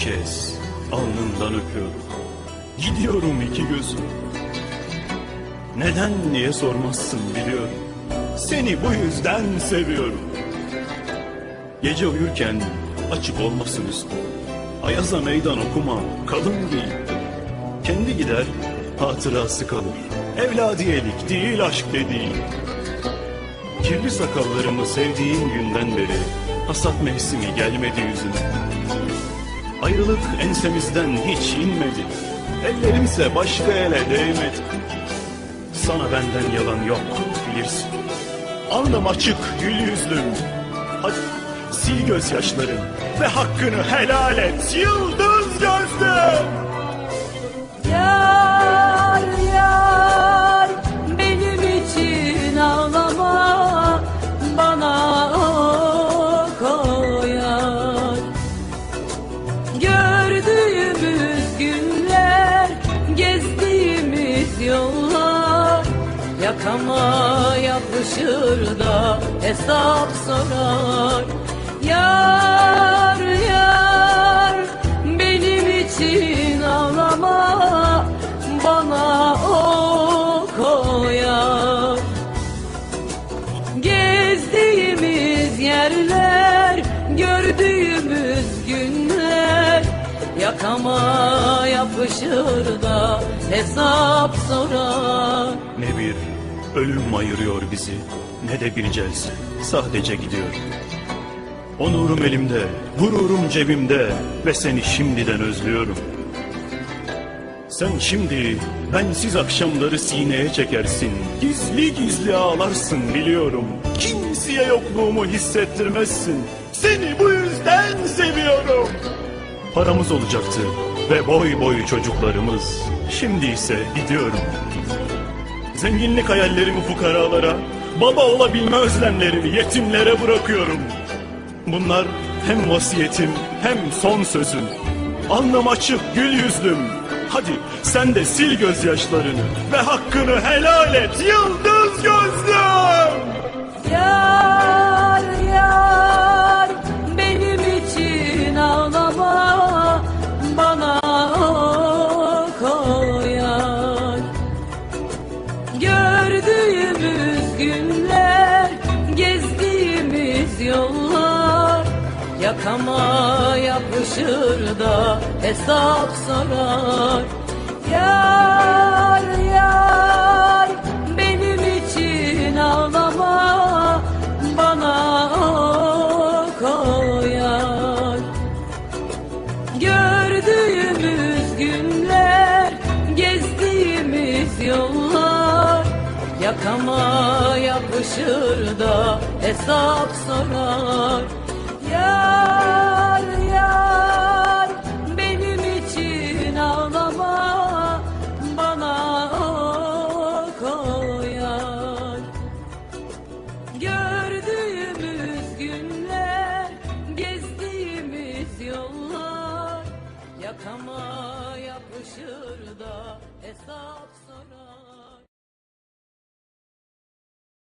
kez alnından öpüyorum. Gidiyorum iki gözüm. Neden diye sormazsın biliyorum. Seni bu yüzden seviyorum. Gece uyurken açık olmasın üstü. Ayaza meydan okuma, kalın giy. Kendi gider, hatırası kalır. Evladiyelik değil aşk dediğin. Kirli sakallarımı sevdiğin günden beri hasat mevsimi gelmedi yüzüne. Ayrılık ensemizden hiç inmedi. Ellerimse başka ele değmedi. Sana benden yalan yok bilirsin. Alnım açık gül yüzlüm. Hadi sil gözyaşların ve hakkını helal et yıldız gözlüm. Yakama yapışır da hesap sorar. Yar yar benim için ağlama bana o koyar. Gezdiğimiz yerler gördüğümüz günler Yakama yapışır da hesap sorar. Ne bir ölüm ayırıyor bizi ne de celse sadece gidiyor. Onurum elimde, gururum cebimde ve seni şimdiden özlüyorum. Sen şimdi bensiz akşamları sineye çekersin. Gizli gizli ağlarsın biliyorum. Kimseye yokluğumu hissettirmezsin. Seni bu yüzden seviyorum. Paramız olacaktı ve boy boy çocuklarımız. Şimdi ise gidiyorum. Zenginlik hayallerimi fukaralara, baba olabilme özlemlerimi yetimlere bırakıyorum. Bunlar hem vasiyetim hem son sözüm. Alnım açık gül yüzlüm. Hadi sen de sil gözyaşlarını ve hakkını helal et yıldız Gördüğümüz günler gezdiğimiz yollar. Yakama yapışır da hesap sorar. Yar yar benim için ağlama bana koyar Gördüğümüz günler gezdiğimiz yollar Yakama yapışır da hesap sorar. Yar yar benim için ağlama bana koyar Gördüğümüz günler gezdiğimiz yollar Yakama yapışır da hesap sorar